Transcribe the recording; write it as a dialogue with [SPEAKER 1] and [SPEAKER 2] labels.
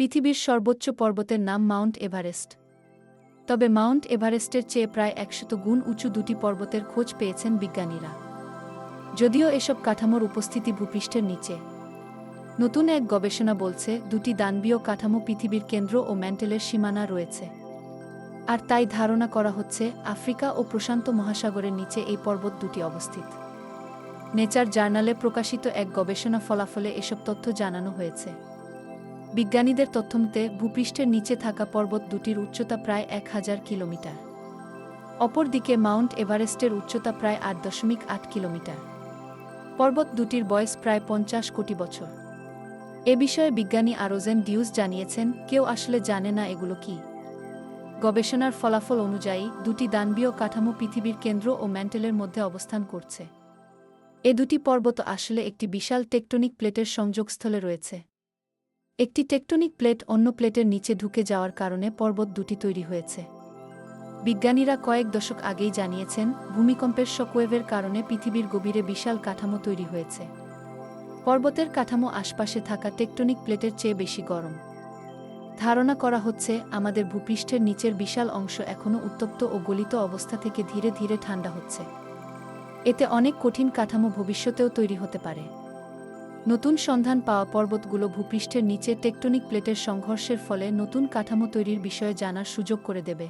[SPEAKER 1] পৃথিবীর সর্বোচ্চ পর্বতের নাম মাউন্ট এভারেস্ট। তবে মাউন্ট এভারেস্টের চেয়ে প্রায় একশত গুণ উঁচু দুটি পর্বতের খোঁজ পেয়েছেন বিজ্ঞানীরা। যদিও এসব কাঠামোর উপস্থিতি ভূপৃষ্ঠের নিচে। নতুন এক গবেষণা বলছে, দুটি দানবীয় কাঠামো পৃথিবীর কেন্দ্র ও ম্যান্টেলের সীমানা রয়েছে। আর তাই ধারণা করা হচ্ছে, আফ্রিকা ও প্রশান্ত মহাসাগরের নিচে এই পর্বত দুটি অবস্থিত। নেচার জার্নালে প্রকাশিত এক গবেষণা ফলাফলে এসব তথ্য জানানো হয়েছে। বিজ্ঞানীদের তথ্যমতে, ভূপৃষ্ঠের নিচে থাকা পর্বত দুটির উচ্চতা প্রায় এক হাজার কিলোমিটার। অপরদিকে মাউন্ট এভারেস্টের উচ্চতা প্রায় আট দশমিক আট কিলোমিটার। পর্বত দুটির বয়স প্রায় পঞ্চাশ কোটি বছর। এ বিষয়ে বিজ্ঞানী আরোজেন ডিউস জানিয়েছেন, কেউ আসলে জানে না এগুলো কি। গবেষণার ফলাফল অনুযায়ী, দুটি দানবীয় কাঠামো পৃথিবীর কেন্দ্র ও ম্যান্টেলের মধ্যে অবস্থান করছে। এ দুটি পর্বত আসলে একটি বিশাল টেকটনিক প্লেটের সংযোগস্থলে রয়েছে। একটি টেকটনিক প্লেট অন্য প্লেটের নিচে ঢুকে যাওয়ার কারণে পর্বত দুটি তৈরি হয়েছে। বিজ্ঞানীরা কয়েক দশক আগেই জানিয়েছেন, ভূমিকম্পের শকওয়েভের কারণে পৃথিবীর গভীরে বিশাল কাঠামো তৈরি হয়েছে। পর্বতের কাঠামো আশপাশে থাকা টেকটনিক প্লেটের চেয়ে বেশি গরম। ধারণা করা হচ্ছে, আমাদের ভূপৃষ্ঠের নিচের বিশাল অংশ এখনও উত্তপ্ত ও গলিত অবস্থা থেকে ধীরে ধীরে ঠান্ডা হচ্ছে। এতে অনেক কঠিন কাঠামো ভবিষ্যতেও তৈরি হতে পারে। নতুন সন্ধান পাওয়া পর্বতগুলো ভূপৃষ্ঠের নিচে টেকটনিক প্লেটের সংঘর্ষের ফলে নতুন কাঠামো তৈরির বিষয়ে জানার সুযোগ করে দেবে।